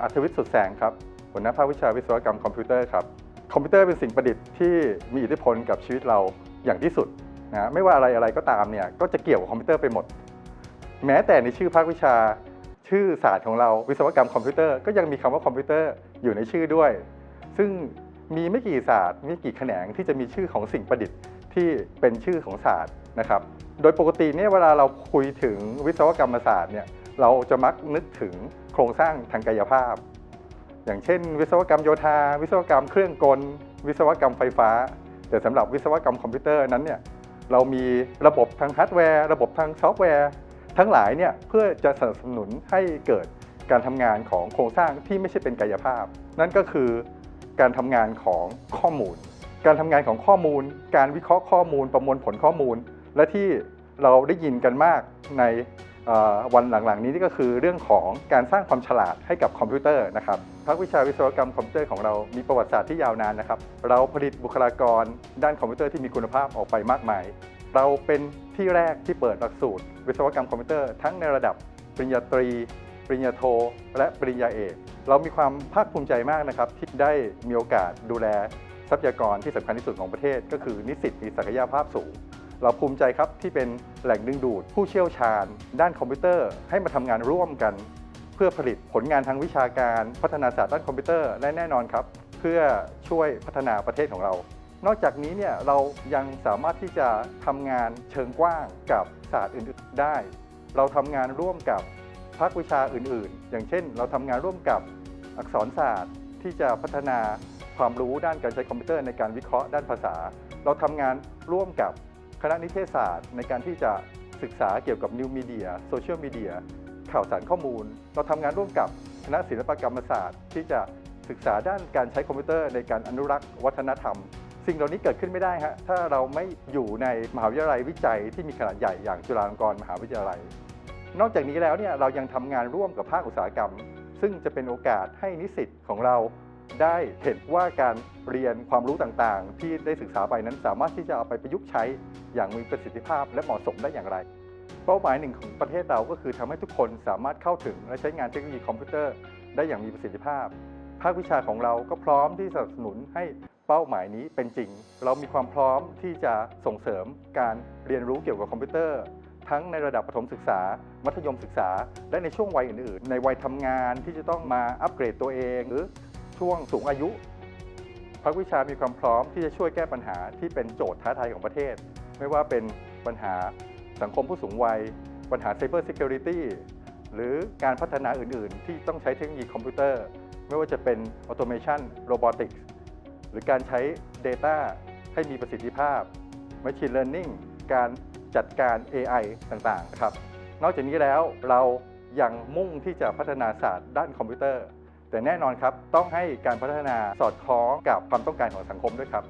อัธวิทย์สุดแสงครับหัวหน้าภาควิชาวิศวกรรมคอมพิวเตอร์ครับคอมพิวเตอร์เป็นสิ่งประดิษฐ์ที่มีอิทธิพลกับชีวิตเราอย่างที่สุดนะไม่ว่าอะไรอะไรก็ตามเนี่ยก็จะเกี่ยวกับคอมพิวเตอร์ไปหมด แม้แต่ในชื่อภาควิชา ชื่อศาสตร์ของเราวิศวกรรมคอมพิวเตอร์ก็ยังมีคำว่าคอมพิวเตอร์อยู่ในชื่อด้วย ซึ่งมีไม่กี่ศาสตร์ไม่กี่แขนงที่จะมีชื่อของสิ่งประดิษฐ์ที่เป็นชื่อของศาสตร์นะครับ โดยปกติเนี่ยเวลาเราคุยถึงวิศวกรรมศาสตร์เนี่ย เราจะมักนึกถึงโครงสร้างทางกายภาพ อย่างเช่น วิศวกรรมโยธา วิศวกรรมเครื่องกล วิศวกรรมไฟฟ้า แต่สำหรับวิศวกรรมคอมพิวเตอร์นั้นเนี่ยเรามีระบบทางฮาร์ดแวร์ ระบบทางซอฟต์แวร์ ทั้งหลายเนี่ยเพื่อจะสนับสนุนให้เกิดการทำงานของโครงสร้างที่ไม่ใช่เป็นกายภาพ นั่นก็คือการทำงานของข้อมูล การทำงานของข้อมูล การวิเคราะห์ข้อมูล ประมวลผลข้อมูล และที่เราได้ยินกันมากใน วันหลังๆนี้นี่ก็คือเรื่องของการสร้างความฉลาดให้กับคอมพิวเตอร์นะครับภาควิชาวิศวกรรมคอมพิวเตอร์ของเรามีประวัติศาสตร์ที่ยาวนานนะครับ เราผลิตบุคลากรด้านคอมพิวเตอร์ที่มีคุณภาพออกไปมากมาย เราเป็นที่แรกที่เปิดหลักสูตร วิศวกรรมคอมพิวเตอร์ทั้งในระดับปริญญาตรี ปริญญาโท และปริญญาเอก เรามีความภาคภูมิใจมากนะครับที่ได้มีโอกาสดูแลทรัพยากรที่สำคัญที่สุดของประเทศ ก็คือนิสิตมีศักยภาพสูง เราภูมิใจครับที่เป็นแหล่งดึงดูด ผู้เชี่ยวชาญ ด้านคอมพิวเตอร์ ให้มาทำงานร่วมกัน เพื่อผลิตผลงานทางวิชาการพัฒนาศาสตร์ด้านคอมพิวเตอร์และแน่นอนครับ เพื่อช่วยพัฒนาประเทศของเรา นอกจากนี้เนี่ยเรายังสามารถที่จะทำงานเชิงกว้างกับศาสตร์อื่นๆได้ เราทำงานร่วมกับภาควิชาอื่นๆ อย่างเช่น เราทำงานร่วมกับอักษรศาสตร์ที่จะพัฒนาความรู้ด้านการใช้คอมพิวเตอร์ในการวิเคราะห์ด้านภาษา เราทำงานร่วมกับ ณะนิเทศศาสตร์ ในการที่จะศึกษาเกี่ยวกับนิวมีเดียโซเชียลมีเดียข่าวสารข้อมูล เราทำงานร่วมกับคณะศิลปกรรมศาสตร์ ที่จะศึกษาด้านการใช้คอมพิวเตอร์ในการอนุรักษ์วัฒนธรรม สิ่งเหล่านี้เกิดขึ้นไม่ได้ฮะถ้าเราไม่อยู่ในมหาวิทยาลัยวิจัยที่มีขนาดใหญ่อย่างจุฬาลงกรณ์มหาวิทยาลัย นอกจากนี้แล้วเนี่ยเรายังทำงานร่วมกับภาคอุตสาหกรรม ซึ่งจะเป็นโอกาสให้นิสิตของเรา ได้เห็นว่าการเรียนความรู้ต่างๆ ที่ได้ศึกษาไปนั้นสามารถที่จะเอาไปประยุกต์ใช้อย่างมีประสิทธิภาพและเหมาะสมได้อย่างไร เป้าหมายหนึ่งของประเทศเราก็คือทำให้ทุกคนสามารถเข้าถึงและใช้งานเทคโนโลยีคอมพิวเตอร์ได้อย่างมีประสิทธิภาพ ภาควิชาของเราก็พร้อมที่สนับสนุนให้เป้าหมายนี้เป็นจริง เรามีความพร้อมที่จะส่งเสริมการเรียนรู้เกี่ยวกับคอมพิวเตอร์ ทั้งในระดับประถมศึกษา มัธยมศึกษา และในช่วงวัยอื่นๆ ในวัยทำงานที่จะต้องมาอัปเกรดตัวเองหรือ ช่วงสูงอายุภาควิชามีความพร้อมที่จะช่วยแก้ปัญหาที่เป็นโจทย์ท้าทายของประเทศ ไม่ว่าเป็นปัญหาสังคมผู้สูงวัย ปัญหา Cyber Security หรือการพัฒนาอื่น ๆ ที่ต้องใช้เทคโนโลยีคอมพิวเตอร์ ไม่ว่าจะเป็น Automation Robotics หรือการใช้ Data ให้มีประสิทธิภาพ Machine Learning การจัดการ AI ต่าง ๆ นะครับ นอกจากนี้แล้วเรายังมุ่งที่จะพัฒนาศาสตร์ด้านคอมพิวเตอร์ แต่แน่นอนครับต้องให้การพัฒนาสอดคล้องกับความต้องการของสังคมด้วยครับ